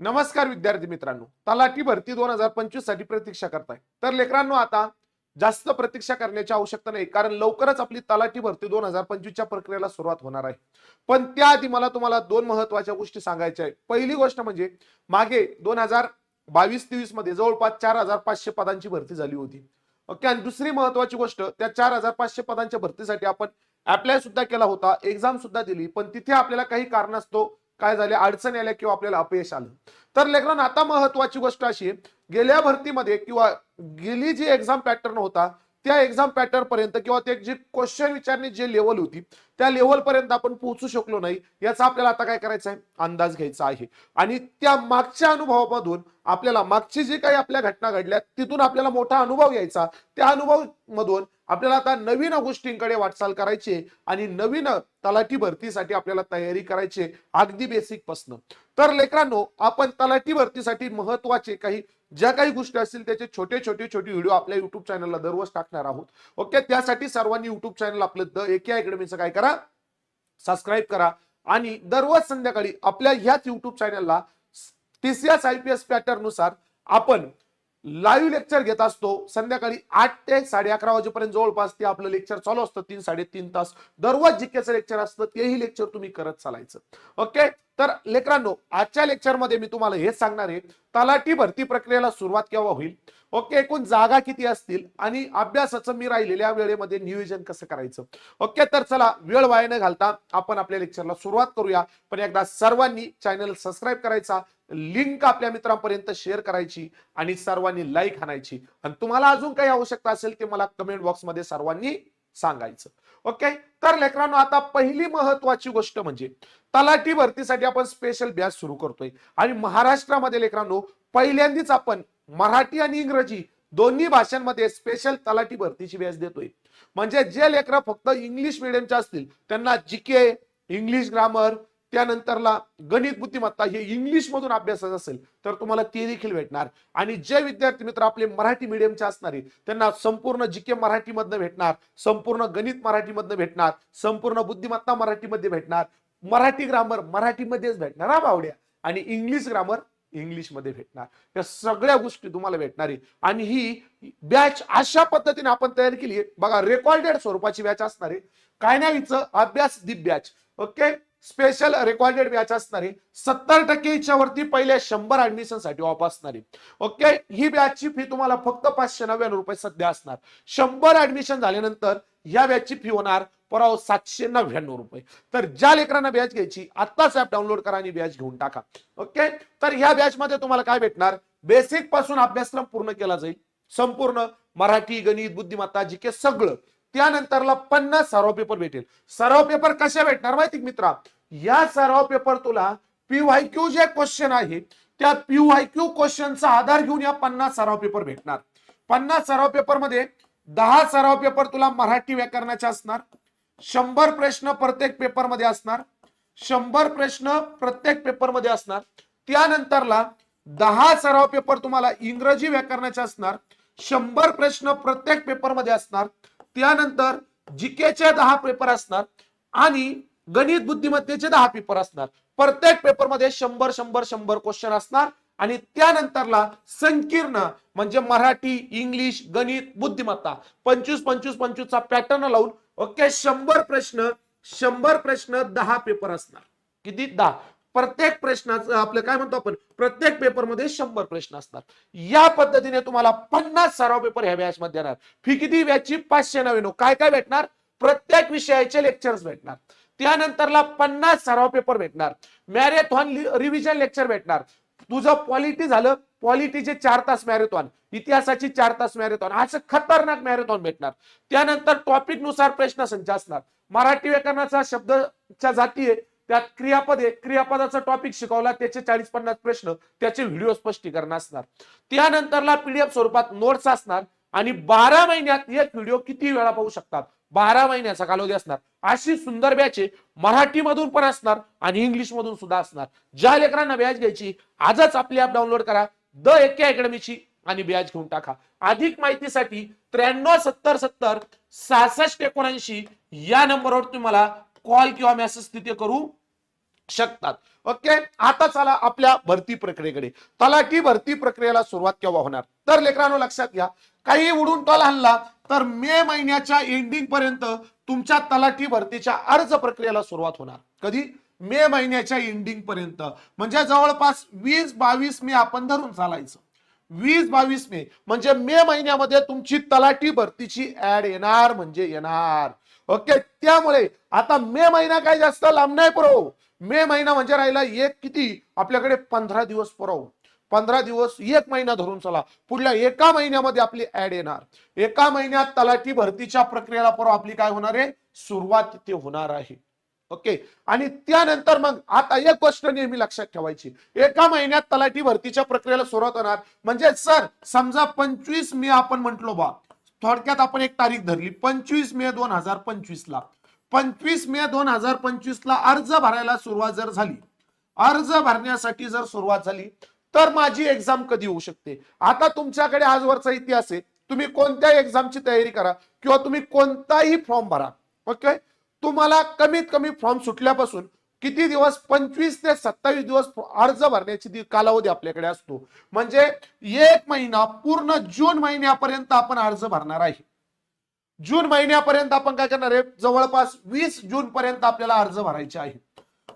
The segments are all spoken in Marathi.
नमस्कार विद्यार्थी मित्रांनो. तलाठी भरती दोन हजार पंचवीससाठी प्रतीक्षा करताय. तर लेकरांनो आता जास्त प्रतीक्षा करण्याची आवश्यकता नाही कारण लवकरच आपली तलाठी भरती दोन हजार पंचवीसच्या प्रक्रियेला सुरुवात होणार आहे. पण त्याआधी मला तुम्हाला दोन महत्त्वाच्या गोष्टी सांगायच्या आहे पहिली गोष्ट म्हणजे मागे दोन हजार बावीस तेवीसमध्ये जवळपास चार हजार पाचशे पदांची भरती झाली होती. ओके? आणि दुसरी महत्वाची गोष्ट त्या चार हजार पाचशे पदांच्या भरतीसाठी आपण अप्लाय सुद्धा केला होता एक्झाम सुद्धा दिली पण तिथे आपल्याला काही कारणास्तव काय झाले? अडचण आल्या किंवा आपल्याला अपयश आलं. तर लेकरांनो आता महत्वाची गोष्ट अशी गेल्या भरतीमध्ये किंवा गेली जी एक्झाम पॅटर्न होता त्या एक्झाम पॅटर्न पर्यंत किंवा ते जी क्वेश्चन विचारणे जे लेवल होती त्या लेवल पर्यंत आपण पोहोचू शकलो नाही याचा आपल्याला आता काय करायचा आहे? अंदाज घ्यायचा आहे. आणि त्या मागच्या अनुभवामधून आपल्याला मागची जी काही आपल्या घटना घडल्या तिथून आपल्याला मोठा अनुभव घ्यायचा त्या अनुभव मधून आपल्याला आता नवीन गोष्टींकडे वाटचाल करायची आणि नवीन तलाठी भरतीसाठी आपल्याला तयारी करायची अगदी बेसिक पासन तर लेकरांनो आपण तलाठी भरतीसाठी महत्त्वाचे काही ज्या काही गोष्टी असतील त्याचे छोटे छोटे छोटे व्हिडिओ आपल्या युट्यूब चॅनलला दररोज टाकणार आहोत. ओके? त्यासाठी सर्वांनी युट्यूब चॅनल आपलं द एके अकॅडमीचं काय करा? सबस्क्राईब करा. आणि दररोज संध्याकाळी आपल्या ह्याच युट्यूब चॅनलला टीसीएस आय पी एस पॅटर्ननुसार आपण लाईव्ह लेक्चर घेत असतो. संध्याकाळी आठ ते साडे अकरा वाजेपर्यंत जवळपास ते आपलं लेक्चर चालू असतं. तीन साडेतीन तास. दररोज जिकेचं लेक्चर असतं तेही लेक्चर तुम्ही करत चालायचं. ओके तर लेकरांनो आजच्या लेक्चरमध्ये मी तुम्हाला हेच सांगणार आहे तलाठी भरती प्रक्रियेला सुरुवात केव्हा होईल? ओके एकूण जागा किती असतील? आणि अभ्यासाचं मी राहिलेल्या वेळेमध्ये नियोजन कसं करायचं? ओके तर चला वेळ वाया न घालता आपण आपल्या लेक्चरला सुरुवात करूया. पण एकदा सर्वांनी चॅनल सबस्क्राईब करायचा लिंक आपल्या मित्रांपर्यंत शेअर करायची आणि सर्वांनी लाईक आणायची. आणि तुम्हाला अजून काही आवश्यकता असेल ते मला कमेंट बॉक्समध्ये सर्वांनी सांगायचं. ओके? तर लेकरांनो आता पहिली महत्वाची गोष्ट म्हणजे तलाठी भरतीसाठी आपण स्पेशल बॅच सुरू करतोय. आणि महाराष्ट्रामध्ये लेकरांनो पहिल्यांदाच आपण मराठी आणि इंग्रजी दोन्ही भाषांमध्ये स्पेशल तलाठी भरतीची बॅच देतोय. म्हणजे जे लेकरं फक्त इंग्लिश मिडियमचे असतील त्यांना जीके इंग्लिश ग्रामर त्यानंतरला गणित बुद्धिमत्ता हे इंग्लिश मधून अभ्यासाचं असेल तर तुम्हाला ते देखील भेटणार. आणि जे विद्यार्थी मित्र आपले मराठी मिडियमचे असणारे त्यांना संपूर्ण जीके मराठीमधनं भेटणार संपूर्ण गणित मराठीमधनं भेटणार संपूर्ण बुद्धिमत्ता मराठीमध्ये भेटणार मराठी ग्रामर मराठीमध्येच भेटणार हा बावड्या. आणि इंग्लिश ग्रामर इंग्लिशमध्ये भेटणार. या सगळ्या गोष्टी तुम्हाला भेटणार आहे आणि ही बॅच अशा पद्धतीने आपण तयार केली बघा रेकॉर्डेड स्वरूपाची बॅच असणार आहे. काय नाही हिचं Abhyas Deep batch okay special recorded batch असणार आहे सत्तर टक्केच्या वरती पहिल्या शंभर ऍडमिशनसाठी ऑफ असणार. आहे ओके ही बॅचची फी तुम्हाला फक्त पाचशे नव्याण्णव रुपये सध्या असणार. शंभर ऍडमिशन झाल्यानंतर या बॅचची फी होणार पराव सातशे नव्याण्णव रुपये. तर ज्या लेकरांना बॅच घ्यायची आत्ताच ऍप डाउनलोड करा आणि बॅच घेऊन टाका. ओके तर ह्या बॅच मध्ये तुम्हाला काय भेटणार? बेसिकपासून अभ्यासक्रम पूर्ण केला जाईल. संपूर्ण मराठी गणित बुद्धिमत्ता जी के सगळं. त्यानंतरला पन्नास सराव पेपर भेटेल. सराव पेपर कशा भेटणार माहिती मित्रा? या सराव पेपर तुला पीवाय क्यू जे क्वेश्चन आहे त्या पीवाय क्यू क्वेश्चनचा आधार घेऊन या पन्नास सराव पेपर भेटणार. पन्नास सराव पेपरमध्ये दहा सराव पेपर तुला मराठी व्याकरणाचे असणार. शंभर प्रश्न प्रत्येक पेपरमध्ये असणार. शंभर प्रश्न प्रत्येक पेपरमध्ये असणार. त्यानंतरला दहा सराव पेपर तुम्हाला इंग्रजी व्याकरणाचे असणार. शंभर प्रश्न प्रत्येक पेपरमध्ये असणार. त्यानंतर जीकेचे दहा पेपर असणार आणि गणित बुद्धिमत्तेचे दहा पेपर असणार. प्रत्येक पेपरमध्ये शंभर शंभर शंभर क्वेश्चन असणार आणि त्यानंतरला संकीर्ण म्हणजे मराठी इंग्लिश गणित बुद्धिमत्ता पंचवीस पंचवीस पंचवीसचा पॅटर्न लावून ओके शंभर प्रश्न शंभर प्रश्न दहा पेपर असणार. किती? दहा. प्रत्येक प्रश्नाचं आपलं काय म्हणतो आपण? प्रत्येक पेपरमध्ये शंभर प्रश्न असतात. या पद्धतीने तुम्हाला पन्नास सराव पेपर ह्या बॅच मध्ये येणार फी किती? व्याची पाचशे नव्याण्णव. काय काय भेटणार? प्रत्येक विषयाचे लेक्चर्स भेटणार. त्यानंतरला पन्नास सराव पेपर भेटणार. मॅरेथॉन रिव्हिजन लेक्चर भेटणार. तुझं पॉलिटी झालं पॉलिटीचे चार तास मॅरेथॉन. इतिहासाची चार तास मॅरेथॉन. असं खतरनाक मॅरेथॉन भेटणार. त्यानंतर टॉपिकनुसार प्रश्न संच असणार. मराठी व्याकरणाचा शब्दच्या जाती आहे त्यात क्रियापदे क्रियापदाचा टॉपिक शिकवला त्याचे चाळीस पन्नास प्रश्न त्याचे व्हिडिओ स्पष्टीकरण असणार. त्यानंतरला पीडीएफ स्वरूपात नोट्स असणार आणि बारा महिन्यात एक व्हिडिओ किती वेळा पाहू शकतात? बारा महिन्याचा कालावधी असणार. अशी सुंदर बॅच मराठी मराठीमधून पण असणार आणि इंग्लिश मधून सुद्धा असणार. ज्या लेकरांना बॅच घ्यायची आजच आपली ऍप डाउनलोड करा. द एके अकॅडमीची आणि बॅच घेऊन टाका. अधिक माहितीसाठी त्र्याण्णव सत्तर सत्तर सहासष्ट एकोणऐंशी या नंबरवर तुम्हाला कॉल किंवा मेसेज तिथे करू. शकतात. ओके? आता चला आपल्या भरती प्रक्रियेकडे. तलाठी भरती प्रक्रियेला सुरुवात केव्हा होणार? तर लेकरांनो लक्षात घ्या. काही उडून टॉल हल्ला तर मे महिन्याच्या एंडिंग पर्यंत तुमच्या तलाठी भरतीच्या अर्ज प्रक्रियेला सुरुवात होणार. कधी? मे महिन्याच्या एंडिंग पर्यंत. म्हणजे जवळपास वीस बावीस मे आपण धरून चालायचं. वीस बावीस मे म्हणजे मे महिन्यामध्ये तुमची तलाठी भरतीची ऍड येणार म्हणजे येणार. ओके? त्यामुळे आता मे महिना काय जास्त लांब नाही प्रो मे महिना म्हणजे राहिला एक किती? आपल्याकडे पंधरा दिवस पुरवू. पंधरा दिवस एक महिना धरून चला. पुढल्या एका महिन्यामध्ये आपली ऍड येणार. एका महिन्यात तलाठी भरतीच्या प्रक्रियेला परवा. आपली काय होणार आहे? सुरुवात ते होणार आहे. ओके? आणि त्यानंतर मग आता एक गोष्ट नेहमी लक्षात ठेवायची. एका महिन्यात तलाठी भरतीच्या प्रक्रियेला सुरुवात होणार. म्हणजे सर समजा पंचवीस मे आपण म्हंटलो बा. थोडक्यात आपण एक तारीख धरली. पंचवीस मे दोन हजार पंचवीस ला पंचवीस मे दोन हजार पंचवीस ला अर्ज भरायला सुरुवात जर झाली अर्ज भरण्यासाठी जर सुरुवात झाली तर माझी एक्झाम कधी होऊ शकते? आता तुमच्याकडे आजवरचा इतिहास आहे. तुम्ही कोणत्या एक्झामची तयारी करा किंवा तुम्ही कोणताही फॉर्म भरा. ओके तुम्हाला कमीत कमी फॉर्म सुटल्यापासून किती दिवस पंचवीस ते सत्तावीस दिवस अर्ज भरण्याची कालावधी आपल्याकडे असतो. म्हणजे एक महिना पूर्ण जून महिन्यापर्यंत आपण अर्ज भरणार आहे. जून महिन्यापर्यंत आपण काय करणार आहे? जवळपास वीस जून पर्यंत आपल्याला अर्ज भरायचे आहे.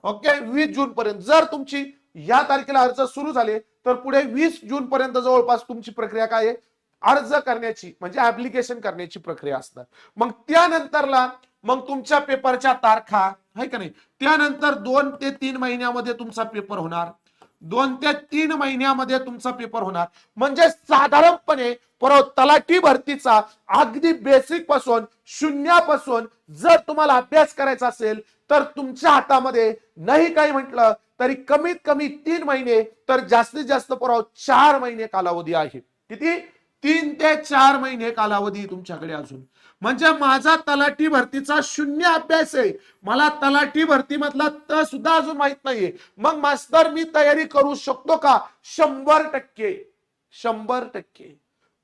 ओके? वीस जून पर्यंत जर तुमची या तारखेला अर्ज सुरू झाले तर पुढे वीस जून पर्यंत जवळपास तुमची प्रक्रिया काय आहे? अर्ज करण्याची म्हणजे ऍप्लिकेशन करण्याची प्रक्रिया असणार. मग त्यानंतरला मग तुमच्या पेपरच्या तारखा आहे का नाही? त्यानंतर दोन ते तीन महिन्यामध्ये तुमचा पेपर होणार. दोन ते तीन महिन्यामध्ये तुमचा पेपर होणार. म्हणजे साधारणपणे परत तलाठी भरतीचा अगदी बेसिकपासून शून्यापासून जर तुम्हाला अभ्यास करायचा असेल तर तुमच्या हातामध्ये नाही काही म्हटलं तरी कमीत कमी तीन महिने तर जास्तीत जास्त पुराव चार महिने कालावधी आहे. किती? तीन ते चार महिने कालावधी तुमच्याकडे अजून. म्हणजे माझा तलाठी भरतीचा शून्य अभ्यास आहे. मला तलाठी भरती मधला त सुद्धा अजून माहीत नाहीये. मग मास्तर मी तयारी करू शकतो का? शंभर टक्के. शंभर टक्के.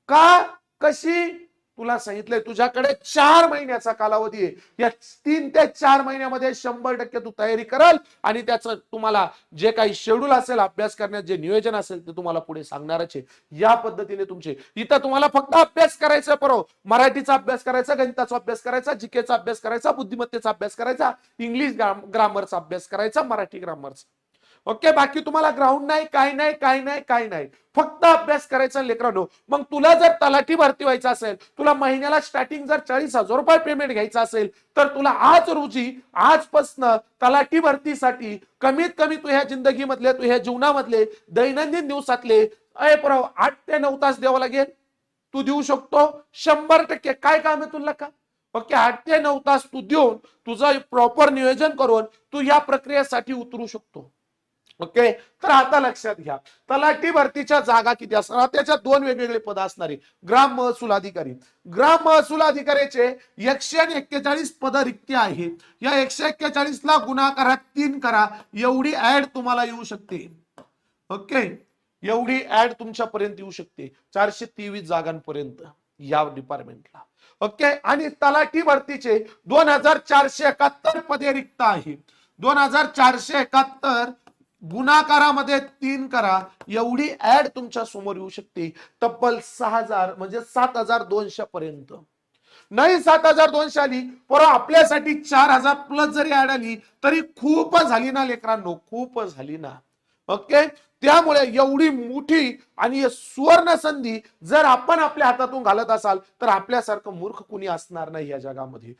का? कशी? तुला सांगितलंय तुझ्याकडे चार महिन्याचा कालावधी आहे. या तीन ते चार महिन्यामध्ये शंभर टक्के तू तयारी कराल आणि त्याचं तुम्हाला जे काही शेड्यूल असेल अभ्यास करण्यात जे नियोजन असेल ते तुम्हाला पुढे सांगणारच आहे. या पद्धतीने तुमचे इथं तुम्हाला फक्त अभ्यास करायचा बरो मराठीचा अभ्यास करायचा गणिताचा अभ्यास करायचा जिकेचा अभ्यास करायचा बुद्धिमत्तेचा अभ्यास करायचा इंग्लिश ग्रामरचा अभ्यास करायचा मराठी ग्रामरचा ओके बाकी तुम्हाला ग्राउंड नाही काय नाही काय नाही काय नाही. फक्त अभ्यास करायचा लेकरांनो. मग तुला जर तलाठी भरती व्हायचं असेल तुला महिन्याला स्टार्टिंग जर चाळीस हजार रुपये पेमेंट घ्यायचा असेल तर तुला आज रोजी आजपासनं तलाठी भरतीसाठी कमीत कमी तुझ्या जिंदगीमधले तुझ्या जीवनामधले दैनंदिन दिवसातले अय परव आठ ते नऊ तास द्यावं लागेल. तू देऊ शकतो शंभर टक्के. काय काम आहे तुला का? ओके आठ ते नऊ तास तू देऊन तुझं प्रॉपर नियोजन करून तू या प्रक्रियेसाठी उतरू शकतो. ओके? तर आता लक्षात घ्या. तलाठी भरतीच्या जागा किती असणार? त्याच्यात दोन वेगवेगळे पद असणारे ग्राम महसूल अधिकारी. ग्राम महसूल अधिकाऱ्याचे एकशे आणि एक्केचाळीस पद रिक्त आहेत. या एकशे एक्केचाळीस ला गुणाकारात तीन करा. एवढी ऍड तुम्हाला येऊ शकते. ओके? एवढी ऍड तुमच्यापर्यंत येऊ शकते. चारशे तेवीस जागांपर्यंत या डिपार्टमेंटला ओके? आणि तलाठी भरतीचे दोन हजार चारशे एकाहत्तर पदे रिक्त आहेत. दोन हजार चारशे एकाहत्तर गुणाकारामध्ये तीन करा. एवढी ऍड तुमच्यासमोर येऊ शकते. तब्बल सहा हजार म्हणजे सात हजार दोनशे पर्यंत. नाही सात हजार दोनशे आली पर आपल्यासाठी चार हजार प्लस जरी ऍड आली तरी खूप झाली ना लेकरांनो खूप झाली ना. ओके त्यामुळे एवढी मोठी आणि सुवर्ण संधी जर आपण आपल्या हातातून घालत असाल तर आपल्यासारखं मूर्ख कुणी असणार नाही या जगामध्ये.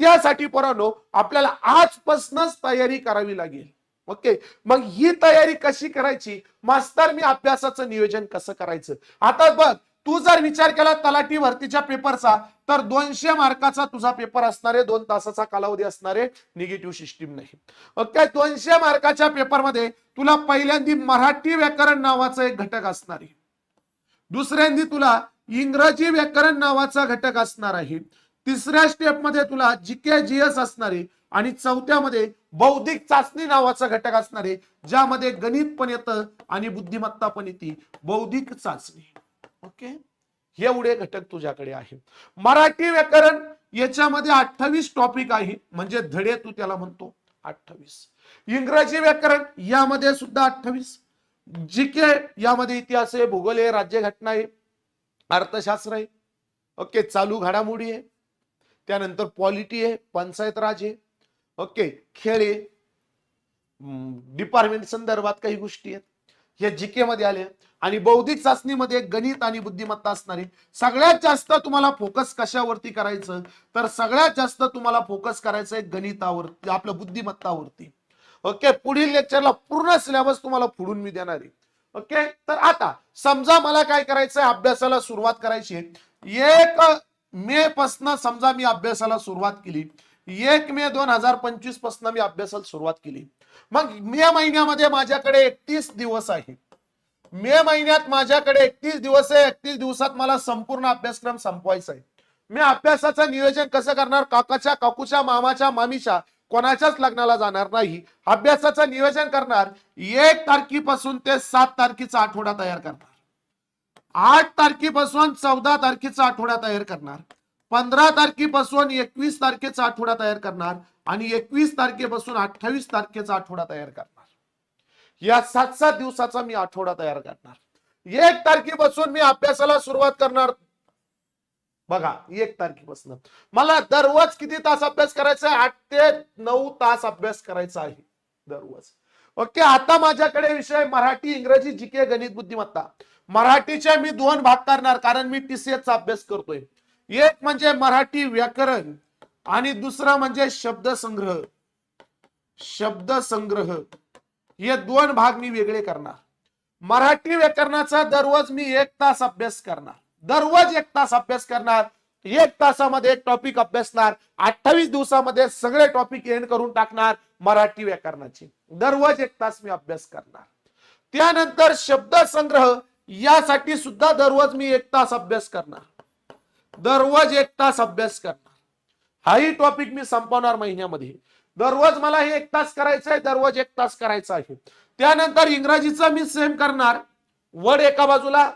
त्यासाठी पोरांनो आपल्याला आजपासूनच तयारी करावी लागेल. ओके मग ही तयारी कशी करायची? मास्तर मी अभ्यासाचं नियोजन कसं करायचं? आता बघ तू जर विचार केला तलाठी भरतीच्या पेपरचा तर दोनशे मार्काचा तुझा पेपर असणार आहे दोन तासाचा कालावधी असणार आहे निगेटिव्ह सिस्टीम नाही. ओके दोनशे मार्काच्या पेपरमध्ये तुला पहिल्यांदी मराठी व्याकरण नावाचा एक घटक असणार आहे. दुसऱ्यांदी तुला इंग्रजी व्याकरण नावाचा घटक असणार आहे. तिसऱ्या स्टेपमध्ये तुला जीके जीएस एस असणारे आणि चौथ्यामध्ये बौद्धिक चाचणी नावाचा घटक असणारे ज्यामध्ये गणित पण येतं आणि बुद्धिमत्ता पण येते. बौद्धिक चाचणी. ओके? एवढे घटक तुझ्याकडे आहे. मराठी व्याकरण याच्यामध्ये अठ्ठावीस टॉपिक आहे. म्हणजे धडे तू त्याला म्हणतो. अठ्ठावीस. इंग्रजी व्याकरण यामध्ये सुद्धा अठ्ठावीस. जी के यामध्ये इतिहास आहे भूगोल आहे राज्यघटना आहे अर्थशास्त्र आहे. ओके? चालू घडामोडी आहे. त्यानंतर पॉलिटी आहे पंचायत राज आहे. ओके खेळ आहे. डिपार्टमेंट संदर्भात काही गोष्टी आहेत. हे जीके मध्ये आले. आणि बौद्धिक चाचणीमध्ये गणित आणि बुद्धिमत्ता असणारे सगळ्यात जास्त तुम्हाला फोकस कशावरती करायचं? तर सगळ्यात जास्त तुम्हाला फोकस करायचं आहे गणितावरती आपलं बुद्धिमत्तावरती. ओके पुढील लेक्चरला पूर्ण सिलेबस तुम्हाला पुढून मी देणार आहे. ओके तर आता समजा मला काय करायचंय? अभ्यासाला सुरुवात करायची आहे. एक मे पासन समजा मी अभ्यासाला सुरुवात केली एक मे दोन हजार पंचवीसपासून मी अभ्यासाला सुरुवात केली. मग मे महिन्यामध्ये माझ्याकडे एकतीस दिवस आहे. मे महिन्यात माझ्याकडे एकतीस दिवस आहे एकतीस दिवसात मला संपूर्ण अभ्यासक्रम संपवायचा आहे. मी अभ्यासाचं नियोजन कसं करणार? काकाच्या काकूच्या मामाच्या मामीच्या कोणाच्याच लग्नाला जाणार नाही. अभ्यासाचं नियोजन करणार एक तारखेपासून ते सात तारखेचा आठवडा तयार करणार. आठ तारखेपासून चौदा तारखेचा आठवडा तयार करणार. पंधरा तारखेपासून एकवीस तारखेचा आठवडा तयार करणार आणि एकवीस तारखेपासून अठ्ठावीस तारखेचा आठवडा तयार करणार. या सात सात दिवसाचा मी आठवडा तयार करणार. एक तारखेपासून मी अभ्यासाला सुरुवात करणार. बघा एक तारखेपासून. मला दररोज किती तास अभ्यास करायचा आहे? आठ ते नऊ तास अभ्यास करायचा आहे दररोज. ओके आता माझ्याकडे विषय मराठी इंग्रजी जीके गणित बुद्धिमत्ता. मराठीच्या मी दोन भाग करणार कारण मी टीसीएस चा अभ्यास करतोय. एक म्हणजे मराठी व्याकरण आणि दुसरा म्हणजे शब्दसंग्रह शब्दसंग्रह हे दोन भाग मी वेगळे करणार. मराठी व्याकरणाचा दररोज मी एक तास अभ्यास करणार. दररोज एक तास अभ्यास करणार. एक तासामध्ये एक टॉपिक अभ्यासणार. अठ्ठावीस दिवसामध्ये सगळे टॉपिक एंड करून टाकणार मराठी व्याकरणाचे. दररोज एक तास मी अभ्यास करणार. त्यानंतर शब्दसंग्रह यासाठी सुद्धा दररोज मी एक तास अभ्यास करणार. दररोज एक तास अभ्यास करणार. हाही टॉपिक मी संपवणार महिन्यामध्ये. दररोज मला हे एक तास करायचं आहे दररोज एक तास करायचा आहे. त्यानंतर इंग्रजीचा मी सेम करणार. वर्ड एका बाजूला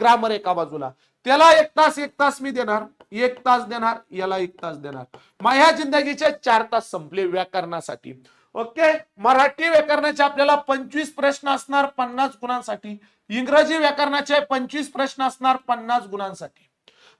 ग्रामर एका बाजूला. त्याला एक तास एक तास मी देणार. एक तास देणार याला एक तास देणार. माझ्या जिंदगीचे चार तास संपले व्याकरणासाठी. ओके मराठी व्याकरणाचे आपल्याला पंचवीस प्रश्न असणार पन्नास गुणांसाठी. इंग्रजी व्याकरणाचे पंचवीस प्रश्न असणार पन्नास गुणांसाठी.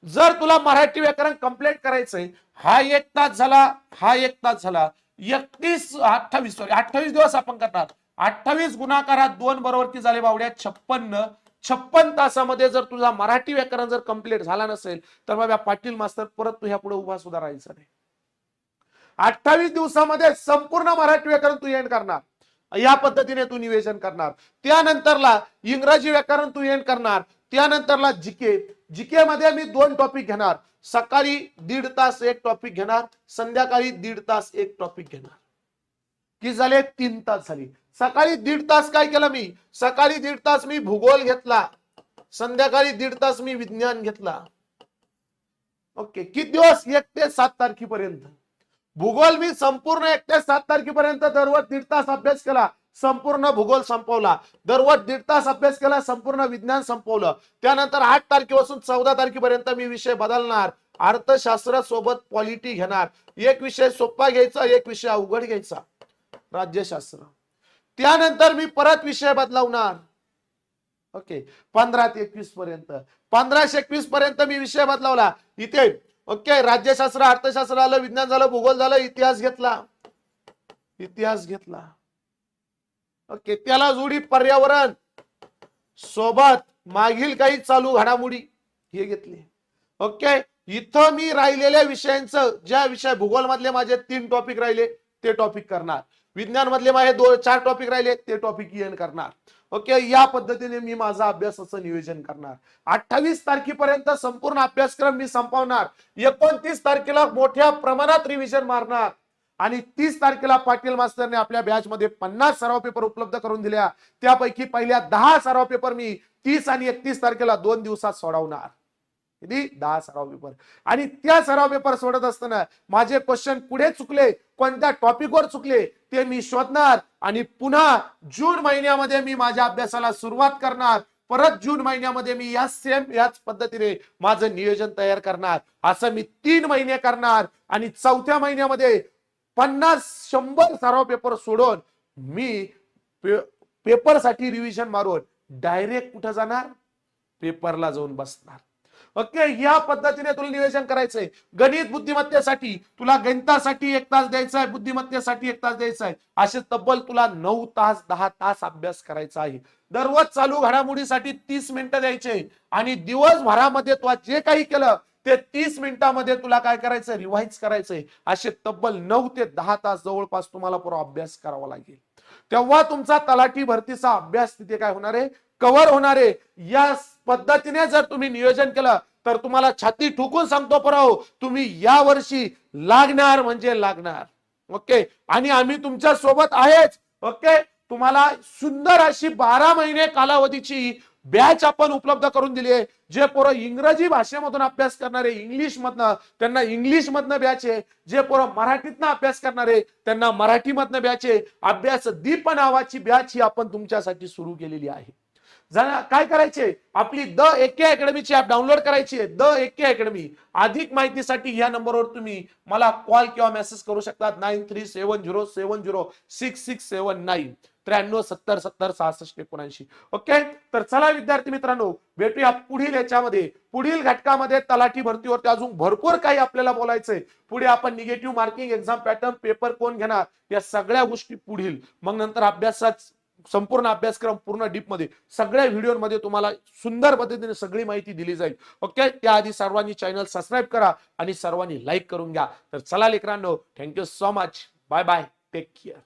जर तुला मराठी व्याकरण कंप्लीट करायचंय हा एक तास झाला हा एक तास झाला एकतीस अठ्ठावीस सॉरी अठ्ठावीस दिवस आपण करणार. अठ्ठावीस गुणाकारात दोन बरोबरती झाले बावड्या छप्पन्न. छप्पन तासामध्ये जर तुझा मराठी व्याकरण जर कंप्लीट झाला नसेल तर बाबा पाटील मास्तर परत तू ह्या पुढे उभा सुद्धा राहायचा नाही. अठ्ठावीस दिवसामध्ये संपूर्ण मराठी व्याकरण तू एंड करणार. या पद्धतीने तू निवेदन करणार. त्यानंतरला इंग्रजी व्याकरण तू एंड करणार. त्यानंतरला जिके. जिके मध्ये मी दोन टॉपिक घेणार. सकाळी दीड तास एक टॉपिक घेणार. संध्याकाळी दीड तास एक टॉपिक घेणार. की झाले तीन तास झाली. सकाळी दीड तास काय केलं मी? सकाळी दीड तास मी भूगोल घेतला. संध्याकाळी दीड तास मी विज्ञान घेतला. ओके. किती दिवस? एक ते सात तारखेपर्यंत. भूगोल मी संपूर्ण एक ते सात तारखेपर्यंत दररोज दीड तास अभ्यास केला संपूर्ण भूगोल संपवला. दररोज दीड तास अभ्यास केला संपूर्ण विज्ञान संपवलं. त्यानंतर आठ तारखेपासून चौदा तारखेपर्यंत मी विषय बदलणार अर्थशास्त्र सोबत पॉलिटी घेणार. एक विषय सोपा घ्यायचा एक विषय अवघड घ्यायचा. राज्यशास्त्र. त्यानंतर मी परत विषय बदलवणार. ओके. पंधरा ते एकवीस पर्यंत. पंधराशे एकवीस पर्यंत मी विषय बदलावला. इथे ओके राज्यशास्त्र अर्थशास्त्र आलं विज्ञान झालं भूगोल झालं इतिहास घेतला. इतिहास घेतला. ओके त्याला जोडी पर्यावरण. सोबत मागील काही चालू घडामोडी हे घेतली. ओके इथं मी राहिलेल्या विषयांचं ज्या विषय भूगोल मधले माझे तीन टॉपिक राहिले ते टॉपिक करणार. विज्ञान मधले माझे दोन चार टॉपिक राहिले ते टॉपिक येण करणार. ओके या पद्धतीने मी माझा अभ्यासाचं नियोजन करणार. अठ्ठावीस तारखेपर्यंत संपूर्ण अभ्यासक्रम मी संपवणार. एकोणतीस तारखेला मोठ्या प्रमाणात रिव्हिजन मारणार. आणि तीस तारखेला पाटील मास्तरने आपल्या बॅच मध्ये पन्नास सराव पेपर उपलब्ध करून दिल्या. त्यापैकी पहिल्या दहा सराव पेपर मी तीस आणि एकतीस तारखेला दोन दिवसात सोडवणार. किती? दहा सराव पेपर आणि त्या सराव पेपर सोडत असताना माझे क्वेश्चन पुढे चुकले. कोणत्या टॉपिकवर चुकले? ते मी शोधणार. आणि पुन्हा जून महिन्यामध्ये मी माझ्या अभ्यासाला सुरुवात करणार. परत जून महिन्यामध्ये मी या सेम याच पद्धतीने माझं नियोजन तयार करणार. असं मी तीन महिने करणार. आणि चौथ्या महिन्यामध्ये पन्नास शंभर सराव पेपर सोडून मी पे, पेपरसाठी रिव्हिजन मारून डायरेक्ट कुठं जाणार? पेपरला जाऊन बसणार. ओके या पद्धतीने तुला निवेदन करायचंय. गणित बुद्धिमत्तेसाठी तुला गणितासाठी एक तास द्यायचा आहे बुद्धिमत्तेसाठी एक तास द्यायचा आहे. असे तब्बल तुला नऊ तास दहा तास अभ्यास करायचा आहे. दररोज चालू घडामोडीसाठी तीस मिनिटं द्यायचे. आणि दिवसभरामध्ये तुला जे काही केलं ते तीस मिनिटामध्ये तुला काय करायचं रिवाईज करायचंय. असे तब्बल नऊ ते दहा तास जवळपास तुम्हाला पुरा अभ्यास करावा लागेल. तेव्हा तुमचा तलाठी भरतीचा अभ्यास तिथे काय होणार आहे? कव्हर होणार आहे या पद्धतीने जर तुम्ही नियोजन केलं तर तुम्हाला छाती ठुकून सांगतो पराव तुम्ही या वर्षी लागणार म्हणजे लागणार. ओके? आणि आम्ही तुमच्यासोबत आहेच. ओके? तुम्हाला सुंदर अशी बारा महिने कालावधीची बॅच आपण उपलब्ध करून दिली आहे. जे पोरं इंग्रजी भाषेमधून अभ्यास करणारे इंग्लिश मधनं त्यांना इंग्लिश मधनं बॅच आहे. जे पोरं मराठीतनं अभ्यास करणारे त्यांना मराठीमधनं बॅच आहे. अभ्यास दीप नावाची बॅच ही आपण तुमच्यासाठी सुरू केलेली आहे. जरा काय करायचे? आपली द एके अकॅडमीची ऍप डाउनलोड करायची आहे. द एके अकॅडमी. अधिक माहितीसाठी या नंबरवर तुम्ही मला कॉल किंवा मेसेज करू शकतात. Nine three seven zero seven zero six six seven nine. त्र्याण्णव सत्तर सत्तर सहासष्ट एकोणऐंशी. ओके? तर चला विद्यार्थी मित्रांनो भेटूया पुढील याच्यामध्ये. पुढील घटकामध्ये तलाठी भरतीवरती अजून भरपूर काही आपल्याला बोलायचंय. पुढे आपण negative marking exam pattern paper कोण घेणार? या सगळ्या गोष्टी पुढील. मग नंतर अभ्यासात संपूर्ण अभ्यासक्रम पूर्ण डीपमध्ये सगळ्या व्हिडिओमध्ये तुम्हाला सुंदर पद्धतीने सगळी माहिती दिली जाईल. ओके? त्याआधी सर्वांनी चॅनल सबस्क्राईब करा आणि सर्वांनी लाईक करून घ्या. तर चला लेकरांनो thank you so much. Bye bye. Take care.